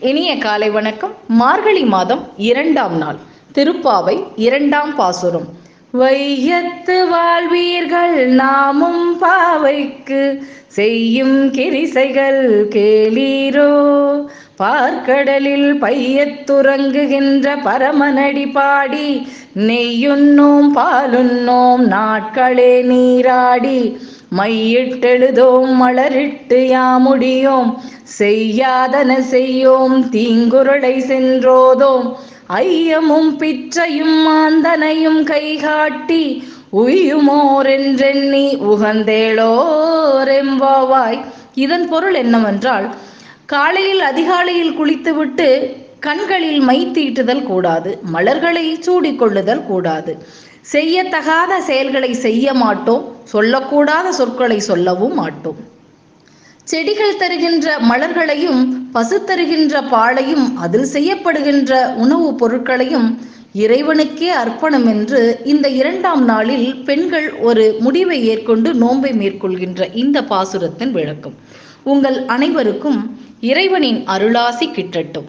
இனிய காலை வணக்கம். மார்கழி மாதம் இரண்டாம் நாள். திருப்பாவை இரண்டாம் பாசுரம். வையத்து வாழ்வீர்கள் நாமும் பாவைக்கு. செய்யும் கிரிசைகள் கேளீரோ. பார்க்கடலில் பையத்துறங்குகின்ற பரமனடி பாடி. நெய்யுண்ணோம் பாலுண்ணோம் நாட்களே நீராடி. மையிட்டெழுதோம் மலரிட்டு யாமுடியோம். செய்யாதன செய்யோம் தீங்குருளை சென்றோதோம். ஐயமும் பிச்சையும் மாந்தனையும் கைகாட்டி உயுமோரென்றெண்ணி உகந்தேளோரெம்பாவாய். இதன் பொருள் என்னவென்றால் காலையில் அதிகாலையில் குளித்துவிட்டு கண்களில் மை தீட்டுதல் கூடாது மலர்களை சூடிக்கொள்ளுதல் கூடாது. செய்யத்தகாத செயல்களை செய்ய மாட்டோம் சொல்லக்கூடாத சொற்களை சொல்லவும் மாட்டோம். செடிகள் தருகின்ற மலர்களையும் பசு தருகின்ற பாலையும் அதில் செய்யப்படுகின்ற உணவுப் பொருட்களையும் இறைவனுக்கே அர்ப்பணம் என்று இந்த இரண்டாம் நாளில் பெண்கள் ஒரு முடிவை ஏற்கொண்டு நோன்பை மேற்கொள்கின்ற இந்த பாசுரத்தின் விளக்கம். உங்கள் அனைவருக்கும் இறைவனின் அருளாசி கிட்டட்டும்.